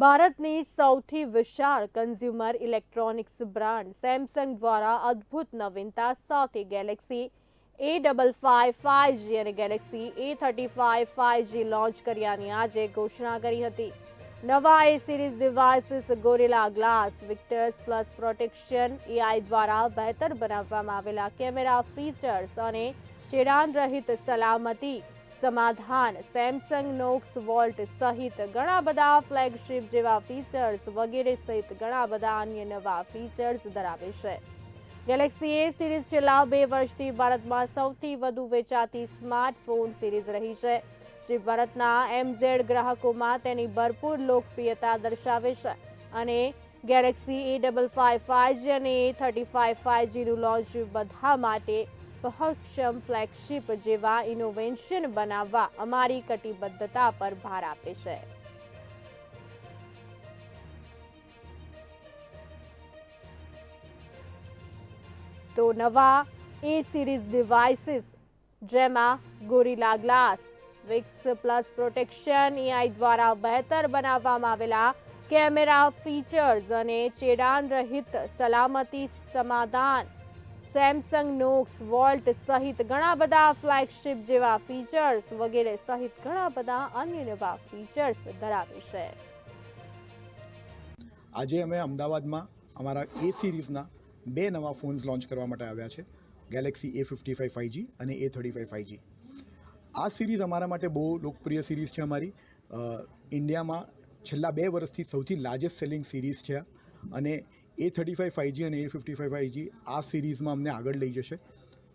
ભારતની સૌથી વિશાળ કન્ઝ્યુમર ઇલેક્ટ્રોનિક્સ બ્રાન્ડ સેમસંગ દ્વારા અદ્ભુત નવીનતા સાથે Galaxy A double five five G અને Galaxy A thirty five five G launch કર્યાની આજે ઘોષણા કરી હતી. નવા A series devices Gorilla glass Victus plus protection AI દ્વારા બહેતર બનાવવામાં આવેલા કેમેરા ફીચર્સ અને ચેડાન રહિત સલામતી સમાધાન. સેમસંગ નોક્સ વોલ્ટ સહિત ઘણા બધા ફ્લેગશિપ જેવા ફીચર્સ વગેરે સહિત ઘણા બધા અન્ય નવા ફીચર્સ ધરાવે છે. ગેલેક્સી એ સિરીઝ છેલ્લા બે વર્ષથી ભારતમાં સૌથી વધુ વેચાતી સ્માર્ટફોન સિરીઝ રહી છે. શ્રી ભારતના એમઝેડ ગ્રાહકોમાં તેની ભરપૂર લોકપ્રિયતા દર્શાવે છે અને Galaxy A double five five G અને એ થર્ટી ફાઇવ ફાઇવ જીનું લોન્ચ બધા માટે સક્ષમ ફ્લેગશિપ જેવા ઇનોવેશન બનાવવા અમારી કટિબદ્ધતા પર ભાર આપે છે. તો નવા એ સિરીઝ ડિવાઇસીસ જેમાં Gorilla glass Victus plus protection AI દ્વારા બહેતર બનાવવામાં આવેલા કેમેરા ફીચર્સ અને ચેડાન રહિત સલામતી સમાધાન સેમસંગ નોક્સ વોલ્ટ સહિત ઘણા બધા ફ્લેગશિપ જેવા ફીચર્સ વગેરે સહિત ઘણા બધા અન્ય નવા ફીચર્સ ધરાવે છે. આજે અમે અમદાવાદમાં અમારા એ સિરીઝના બે નવા ફોન્સ લોન્ચ કરવા માટે આવ્યા છે. Galaxy A fifty five five G અને A thirty five five G આ સિરીઝ અમારા માટે બહુ લોકપ્રિય સિરીઝ છે અમારી. ઇન્ડિયામાં છેલ્લા બે વર્ષથી સૌથી લાર્જેસ્ટ સેલિંગ સિરીઝ છે. અને એ થર્ટી ફાઇવ ફાઇવજી અને એ ફિફ્ટી ફાઇવ ફાઇવજી આ સિરીઝમાં અમને આગળ લઈ જશે.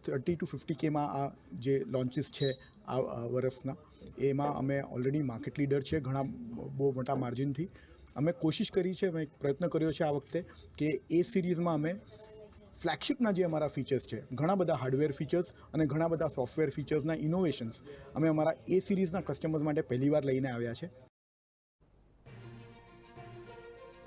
થર્ટી ટુ ફિફ્ટી કેમાં આ જે લોન્ચીસ છે આ વર્ષના, એમાં અમે ઓલરેડી માર્કેટ લીડર છે ઘણા બહુ મોટા માર્જિનથી અમે કોશિશ કરી છે, અમે પ્રયત્ન કર્યો છે આ વખતે કે એ સિરીઝમાં અમે ફ્લેગશિપના જે અમારા ફીચર્સ છે, ઘણા બધા હાર્ડવેર ફીચર્સ અને ઘણા બધા સોફ્ટવેર ફીચર્સના ઇનોવેશન્સ અમે અમારા એ સિરીઝના કસ્ટમર્સ માટે પહેલીવાર લઈને આવ્યા છે.